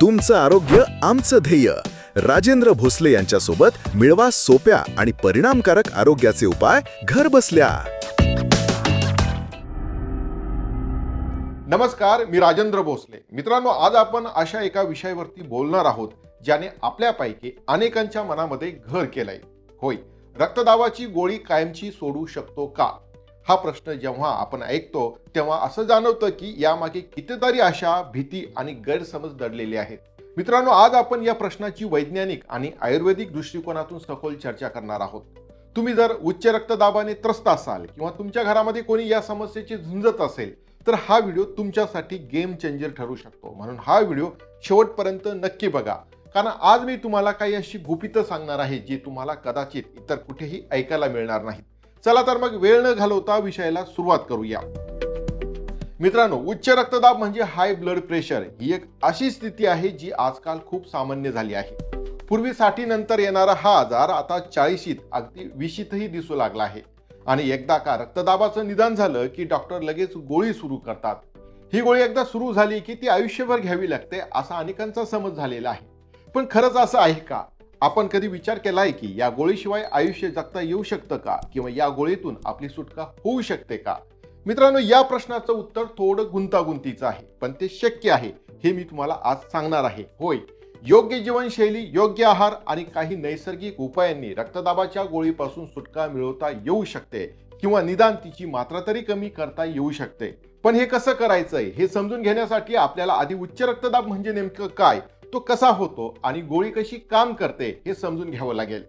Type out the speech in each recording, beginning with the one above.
तुमचं आरोग्य आमचं ध्येय. राजेंद्र भोसले यांच्यासोबत मिळवा सोप्या आणि परिणामकारक आरोग्याचे उपाय घर बसल्या. नमस्कार मी राजेंद्र भोसले. मित्रांनो आज आपण अशा एका विषयावरती बोलणार आहोत ज्याने आपल्यापैकी अनेकांच्या मनामध्ये घर केलंय. होय रक्तदाबाची गोळी कायमची सोडू शकतो का? हा प्रश्न जेव्हा आपण ऐकतो तेव्हा असं जाणवतं की यामागे कितीतरी अशा भीती आणि गैरसमज दडलेले आहेत. मित्रांनो आज आपण या प्रश्नाची वैज्ञानिक आणि आयुर्वेदिक दृष्टिकोनातून सखोल चर्चा करणार आहोत. तुम्ही जर उच्च रक्तदाबाने त्रस्त असाल किंवा तुमच्या घरामध्ये कोणी या समस्येची झुंजत असेल तर हा व्हिडिओ तुमच्यासाठी गेम चेंजर ठरू शकतो. म्हणून हा व्हिडिओ शेवटपर्यंत नक्की बघा. कारण आज मी तुम्हाला काही अशी गुपितं सांगणार आहे जी तुम्हाला कदाचित इतर कुठेही ऐकायला मिळणार नाहीत. चला तर मग वेळ न घालवता विषयाला सुरुवात करूया. मित्रांनो उच्च रक्तदाब म्हणजे हाय ब्लड प्रेशर ही एक अशी स्थिती आहे जी आजकाल खूप सामान्य झाली आहे. पूर्वी साठी नंतर येणारा हा आजार आता चाळीशीत अगदी विशीतही दिसू लागला आहे. आणि एकदा का रक्तदाबाचं निदान झालं की डॉक्टर लगेच गोळी सुरू करतात. ही गोळी एकदा सुरू झाली की ती आयुष्यभर घ्यावी लागते असा अनेकांचा समज झालेला आहे. पण खरंच असं आहे का? आपण कधी विचार केलाय की या गोळीशिवाय आयुष्य जगता येऊ शकतं का? किंवा या गोळीतून आपली सुटका होऊ शकते का? मित्रांनो या प्रश्नाचं उत्तर थोडं गुंतागुंतीचं आहे पण ते शक्य आहे हे मी तुम्हाला आज सांगणार आहे. होय योग्य जीवनशैली योग्य आहार आणि काही नैसर्गिक उपायांनी रक्तदाबाच्या गोळीपासून सुटका मिळवता येऊ शकते किंवा निदान तिची मात्रा तरी कमी करता येऊ शकते. पण हे कसं करायचंय हे समजून घेण्यासाठी आपल्याला आधी उच्च रक्तदाब म्हणजे नेमकं काय? तो कसा होतो आणि गोळी कशी काम करते हे समजून घ्यावं लागेल.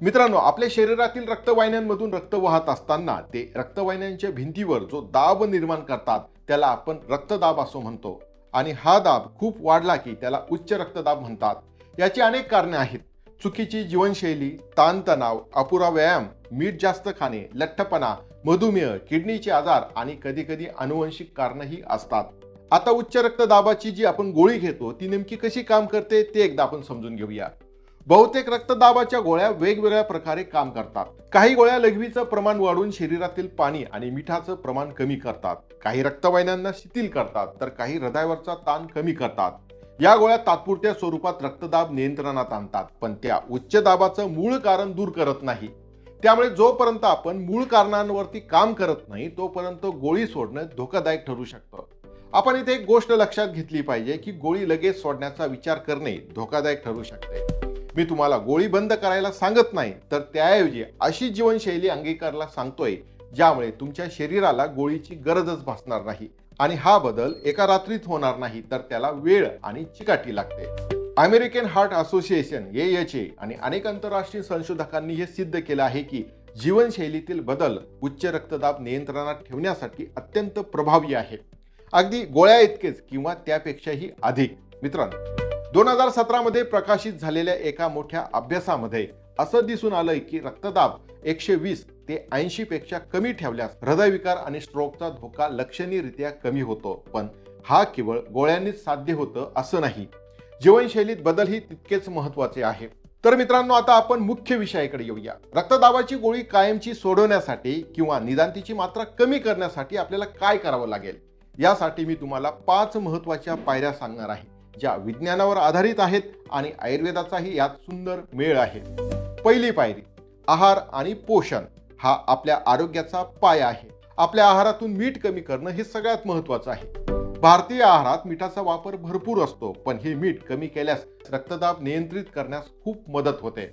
मित्रांनो आपल्या शरीरातील रक्तवाहिन्यांमधून रक्त वाहत असताना ते रक्तवाहिन्यांच्या भिंतीवर जो दाब निर्माण करतात त्याला आपण रक्तदाब असं म्हणतो. आणि हा दाब खूप वाढला की त्याला उच्च रक्तदाब म्हणतात. याची अनेक कारणे आहेत. चुकीची जीवनशैली ताणतणाव अपुरा व्यायाम मीठ जास्त खाणे लठ्ठपणा मधुमेह किडनीचे आजार आणि कधीकधी अनुवंशिक कारणंही असतात. आता उच्च रक्तदाबाची जी आपण गोळी घेतो ती नेमकी कशी काम करते ते एकदा आपण समजून घेऊया. बहुतेक रक्तदाबाच्या गोळ्या वेगवेगळ्या प्रकारे काम करतात. काही गोळ्या लघवीचं प्रमाण वाढवून शरीरातील पाणी आणि मिठाचं प्रमाण कमी करतात. काही रक्तवाहिन्यांना शिथिल करतात तर काही हृदयावरचा ताण कमी करतात. या गोळ्या तात्पुरत्या स्वरूपात रक्तदाब नियंत्रणात आणतात पण त्या उच्च दाबाचं मूळ कारण दूर करत नाही. त्यामुळे जोपर्यंत आपण मूळ कारणांवरती काम करत नाही तोपर्यंत गोळी सोडणं धोकादायक ठरू शकतं. आपण इथे एक गोष्ट लक्षात घेतली पाहिजे की गोळी लगेच सोडण्याचा विचार करणे धोकादायक ठरू शकते. मी तुम्हाला गोळी बंद करायला सांगत नाही तर त्याऐवजी अशी जीवनशैली अंगीकारला सांगतोय ज्यामुळे तुमच्या शरीराला गोळीची गरजच भासणार नाही आणि हा बदल एका रात्रीत होणार नाही तर त्याला वेळ आणि चिकाटी लागते. American heart association H A आणि अनेक आंतरराष्ट्रीय संशोधकांनी हे सिद्ध केलं आहे की जीवनशैलीतील बदल उच्च रक्तदाब नियंत्रणात ठेवण्यासाठी अत्यंत प्रभावी आहे अगदी गोळ्या इतकेच किंवा त्यापेक्षाही अधिक. मित्रांनो दोन हजार सतरामध्ये प्रकाशित झालेल्या एका मोठ्या अभ्यासामध्ये असं दिसून आलंय की रक्तदाब एकशे वीस ते ऐंशी पेक्षा कमी ठेवल्यास हृदयविकार आणि स्ट्रोकचा धोका लक्षणीयरित्या कमी होतो. पण हा केवळ गोळ्यांनीच साध्य होतं असं नाही. जीवनशैलीत बदल ही तितकेच महत्त्वाचे आहे. तर मित्रांनो आता आपण मुख्य विषयाकडे येऊया. रक्तदाबाची गोळी कायमची सोडवण्यासाठी किंवा निदान तिची मात्रा कमी करण्यासाठी आपल्याला काय करावं लागेल? यासाठी मी तुम्हाला पाच महत्त्वाच्या पायऱ्या सांगणार आहे ज्या विज्ञानावर आधारित आहेत आणि आयुर्वेदाचाही यात सुंदर मेळ आहे. पहिली पायरी आहार आणि पोषण हा आपल्या आरोग्याचा पाया आहे. आपल्या आहारातून मीठ कमी करणं हे सगळ्यात महत्वाचं आहे. भारतीय आहारात मिठाचा वापर भरपूर असतो पण हे मीठ कमी केल्यास रक्तदाब नियंत्रित करण्यास खूप मदत होते.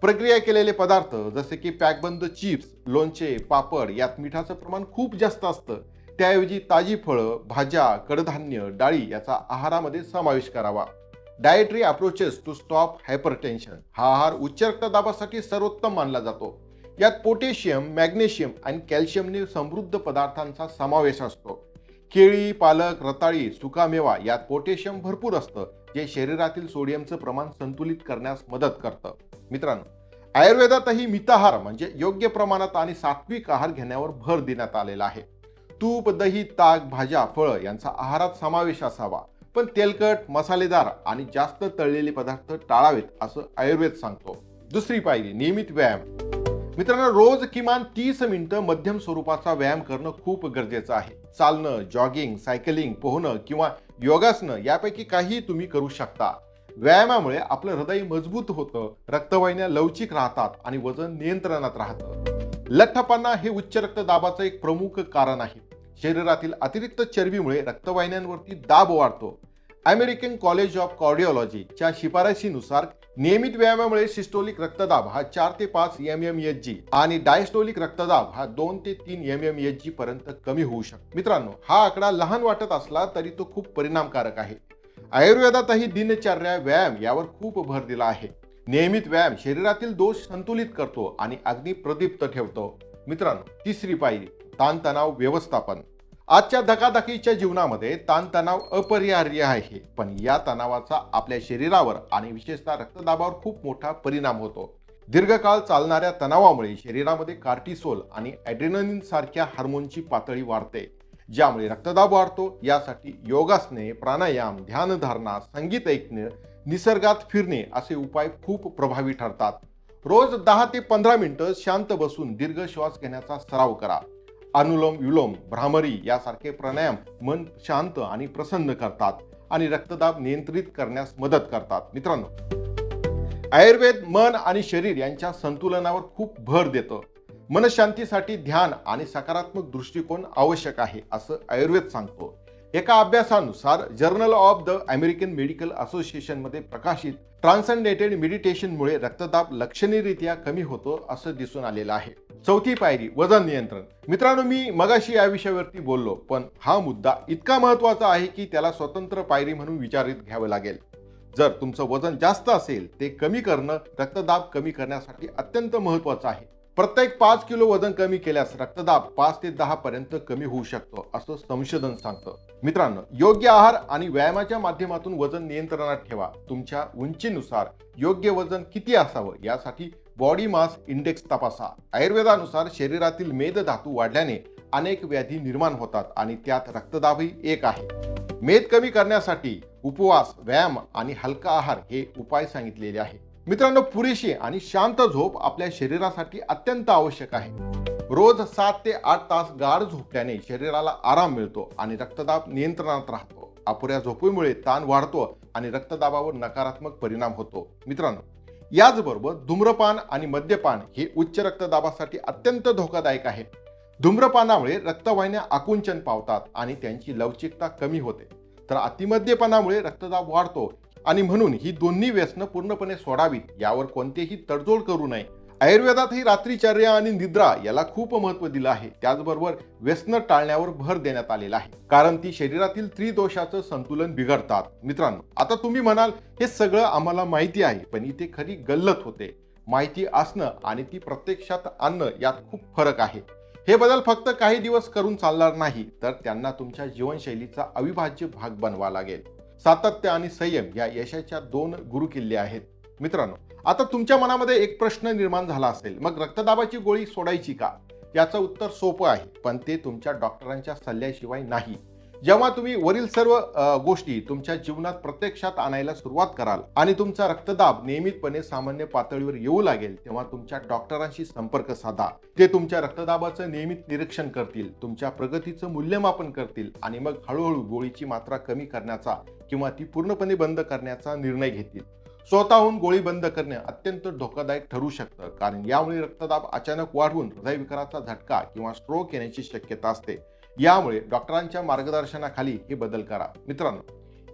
प्रक्रिया केलेले पदार्थ जसे की पॅकबंद चिप्स लोणचे पापड यात मिठाचं प्रमाण खूप जास्त असतं. त्याऐवजी ताजी फळं भाज्या कडधान्य डाळी याचा आहारामध्ये समावेश करावा. Dietary approaches to stop hypertension हा आहार उच्च रक्तदाबासाठी सर्वोत्तम मानला जातो. यात पोटॅशियम मॅग्नेशियम आणि कॅल्शियमने समृद्ध पदार्थांचा समावेश असतो. केळी पालक रताळी सुकामेवा यात पोटॅशियम भरपूर असतं जे शरीरातील सोडियमचं प्रमाण संतुलित करण्यास मदत करतं. मित्रांनो आयुर्वेदातही मिताहार म्हणजे योग्य प्रमाणात आणि सात्विक आहार घेण्यावर भर देण्यात आलेला आहे. तूप दही ताक भाज्या फळं यांचा आहारात समावेश असावा. पण तेलकट मसालेदार आणि जास्त तळलेले पदार्थ टाळावेत असं आयुर्वेद सांगतो. दुसरी पायरी नियमित व्यायाम. मित्रांनो रोज किमान तीस मिनिटं मध्यम स्वरूपाचा व्यायाम करणं खूप गरजेचं आहे. चालणं जॉगिंग सायकलिंग पोहणं किंवा योगासनं यापैकी काही तुम्ही करू शकता. व्यायामामुळे आपलं हृदय मजबूत होतं रक्तवाहिन्या लवचिक राहतात आणि वजन नियंत्रणात राहतं. लठ्ठपणा हे उच्च रक्तदाबाचं एक प्रमुख कारण आहे. शरीरातील अतिरिक्त चरबीमुळे रक्तवाहिन्यांवरती दाब वाढतो. अमेरिकन कॉलेज ऑफ कार्डिओलॉजीच्या शिफारशीनुसार नियमित व्यायामामुळे सिस्टोलिक रक्तदाब हा चार ते पाच एम एम एच जी आणि डायस्टोलिक रक्तदाब हा दोन ते तीन एम एम एच जी पर्यंत कमी होऊ शकतो. मित्रांनो हा आकडा लहान वाटत असला तरी तो खूप परिणामकारक आहे. आयुर्वेदातही दिनचर्या व्यायाम यावर खूप भर दिला आहे. नियमित व्यायाम शरीरातील दोष संतुलित करतो आणि अग्नी प्रदीप्त ठेवतो. मित्रांनो तिसरी पायरी ताणतणाव व्यवस्थापन. आजच्या धकाधकीच्या जीवनामध्ये ताणतणाव अपरिहार्य आहे पण या तणावाचा आपल्या शरीरावर आणि विशेषतः रक्तदाबावर खूप मोठा परिणाम होतो. दीर्घकाळ चालणाऱ्या तणावामुळे शरीरामध्ये कार्टिसोल आणि ॲड्रेनलिन सारख्या हार्मोनची पातळी वाढते ज्यामुळे रक्तदाब वाढतो. यासाठी योगासने प्राणायाम ध्यानधारणा संगीत ऐकणे निसर्गात फिरणे असे उपाय खूप प्रभावी ठरतात. रोज दहा ते पंधरा मिनिटं शांत बसून दीर्घ श्वास घेण्याचा सराव करा. अनुलोम विलोम भ्रामरी यासारखे प्राणायाम मन शांत आणि प्रसन्न करतात आणि रक्तदाब नियंत्रित करण्यास मदत करतात. मित्रांनो आयुर्वेद मन आणि शरीर यांच्या संतुलनावर खूप भर देतं. मनशांतीसाठी ध्यान आणि सकारात्मक दृष्टिकोन आवश्यक आहे असं आयुर्वेद सांगतो. एका अभ्यासानुसार journal of the American medical असोसिएशनमध्ये प्रकाशित ट्रान्सनडेटेड मेडिटेशनमुळे रक्तदाब लक्षणीयरित्या कमी होतो असं दिसून आलेलं आहे. चौथी पायरी वजन नियंत्रण. मित्रांनो मी मगाशी या विषयावरती बोललो पण हा मुद्दा इतका महत्त्वाचा आहे की त्याला स्वतंत्र पायरी म्हणून विचारित घ्यावं लागेल. जर तुमचं वजन जास्त असेल ते कमी करणं रक्तदाब कमी करण्यासाठी अत्यंत महत्त्वाचं आहे. प्रत्येक पाच किलो वजन कमी केल्यास रक्तदाब पाच ते दहा पर्यंत कमी होऊ शकतो असं संशोधन सांगतं. मित्रांनो योग्य आहार आणि व्यायामाच्या माध्यमातून वजन नियंत्रणात ठेवा. तुमच्या उंचीनुसार योग्य वजन किती असावं यासाठी बॉडी मास इंडेक्स तपासा. आयुर्वेदानुसार शरीरातील मेद धातू वाढल्याने अनेक व्याधी निर्माण होतात आणि त्यात रक्तदाबही एक आहे. मेद कमी करण्यासाठी उपवास व्यायाम आणि हलका आहार हे उपाय सांगितलेले आहे. मित्रांनो पुरेशी आणि शांत झोप आपल्या शरीरासाठी अत्यंत आवश्यक आहे. रोज सात ते आठ तास गाढ झोपल्याने शरीराला आराम मिळतो आणि रक्तदाब नियंत्रणात राहतो. अपुऱ्या झोपेमुळे ताण वाढतो आणि रक्तदाबावर नकारात्मक परिणाम होतो. मित्रांनो याचबरोबर धूम्रपान आणि मद्यपान हे उच्च रक्तदाबासाठी अत्यंत धोकादायक आहे. धूम्रपानामुळे रक्तवाहिन्या आकुंचन पावतात आणि त्यांची लवचिकता कमी होते. तर अतिमद्यपानामुळे रक्तदाब वाढतो आणि म्हणून ही दोन्ही व्यसनं पूर्णपणे सोडावीत यावर कोणतेही तडजोड करू नये. आयुर्वेदात ही रात्रीचर्या आणि निद्रा याला खूप महत्त्व दिलं आहे. त्याचबरोबर व्यसन टाळण्यावर भर देण्यात आलेला आहे. कारण ती शरीरातील त्रिदोषाचं संतुलन बिघडतात. मित्रांनो आता तुम्ही म्हणाल हे सगळं आम्हाला माहिती आहे. पण इथे खरी गल्लत होते. माहिती असणं आणि ती प्रत्यक्षात आणणं यात खूप फरक आहे. हे बदल फक्त काही दिवस करून चालणार नाही तर त्यांना तुमच्या जीवनशैलीचा अविभाज्य भाग बनवा लागेल. सातत्य आणि संयम या यशाच्या दोन गुरुकिल्ले आहेत. मित्रांनो आता तुमच्या मनामध्ये एक प्रश्न निर्माण झाला असेल मग रक्तदाबाची गोळी सोडायची का? याचं उत्तर सोपं आहे पण ते तुमच्या डॉक्टरांच्या सल्ल्याशिवाय नाही. जेव्हा तुम्ही वरील सर्व गोष्टी तुमच्या जीवनात प्रत्यक्षात आणायला सुरुवात कराल आणि तुमचा रक्तदाब नियमितपणे सामान्य पातळीवर येऊ लागेल तेव्हा तुमच्या डॉक्टरांशी संपर्क साधा. ते तुमच्या रक्तदाबाचं नियमित निरीक्षण करतील तुमच्या प्रगतीचं मूल्यमापन करतील आणि मग हळूहळू गोळीची मात्रा कमी करण्याचा किंवा ती पूर्णपणे बंद करण्याचा निर्णय घेतील. स्वतःहून गोळी बंद करणे अत्यंत धोकादायक ठरू शकतं. कारण यामुळे रक्तदाब अचानक वाढवून हृदयविकाराचा झटका किंवा स्ट्रोक येण्याची शक्यता असते. यामुळे डॉक्टरांच्या मार्गदर्शनाखाली हे बदल करा. मित्रांनो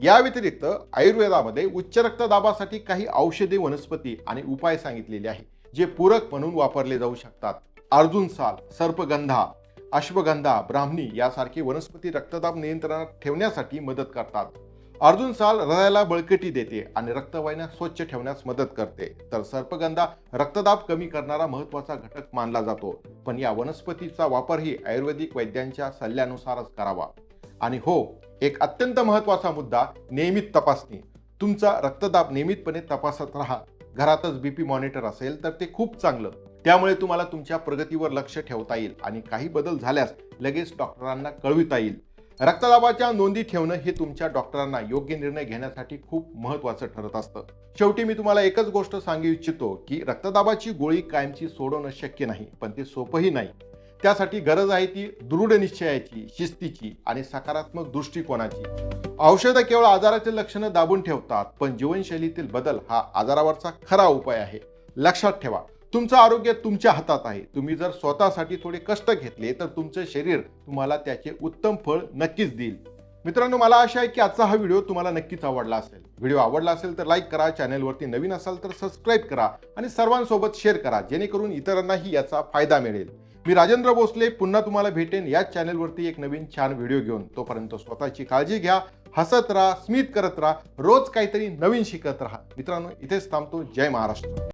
या व्यतिरिक्त आयुर्वेदामध्ये उच्च रक्तदाबासाठी काही औषधे वनस्पती आणि उपाय सांगितलेले आहे जे पूरक म्हणून वापरले जाऊ शकतात. अर्जुन साल सर्पगंधा अश्वगंधा ब्राह्मणी यासारखी वनस्पती रक्तदाब नियंत्रणात ठेवण्यासाठी मदत करतात. अर्जुन साल हृदयाला बळकटी देते आणि रक्तवाहिन्या स्वच्छ ठेवण्यास मदत करते. तर सर्पगंधा रक्तदाब कमी करणारा महत्त्वाचा घटक मानला जातो. पण या वनस्पतीचा वापरही आयुर्वेदिक वैद्यांच्या सल्ल्यानुसारच करावा. आणि हो एक अत्यंत महत्त्वाचा मुद्दा नियमित तपासणी. तुमचा रक्तदाब नियमितपणे तपासत राहा. घरातच बीपी मॉनिटर असेल तर ते खूप चांगलं. त्यामुळे तुम्हाला तुमच्या प्रगतीवर लक्ष ठेवता येईल आणि काही बदल झाल्यास लगेच डॉक्टरांना कळविता येईल. रक्तदाबाच्या नोंदी ठेवणं हे तुमच्या डॉक्टरांना योग्य निर्णय घेण्यासाठी खूप महत्वाचं ठरत असतं. शेवटी मी तुम्हाला एकच गोष्ट सांगू इच्छितो की रक्तदाबाची गोळी कायमची सोडवणं शक्य नाही पण ते सोपंही नाही. त्यासाठी गरज आहे ती दृढ निश्चयाची शिस्तीची आणि सकारात्मक दृष्टिकोनाची. औषधं केवळ आजाराचे लक्षणं दाबून ठेवतात पण जीवनशैलीतील बदल हा आजारावरचा खरा उपाय आहे. लक्षात ठेवा तुमचं आरोग्य तुमच्या हातात आहे. तुम्ही जर स्वतःसाठी थोडे कष्ट घेतले तर तुमचं शरीर तुम्हाला त्याचे उत्तम फळ नक्कीच देईल. मित्रांनो मला आशा आहे की आजचा हा व्हिडिओ तुम्हाला नक्कीच आवडला असेल. व्हिडिओ आवडला असेल तर लाईक करा चॅनलवरती नवीन असाल तर सबस्क्राईब करा आणि सर्वांसोबत शेअर करा जेणेकरून इतरांनाही याचा फायदा मिळेल. मी राजेंद्र भोसले पुन्हा तुम्हाला भेटेन याच चॅनलवरती एक नवीन छान व्हिडिओ घेऊन. तोपर्यंत स्वतःची काळजी घ्या हसत राहा स्मित करत राहा रोज काहीतरी नवीन शिकत राहा. मित्रांनो इथेच थांबतो. जय महाराष्ट्र.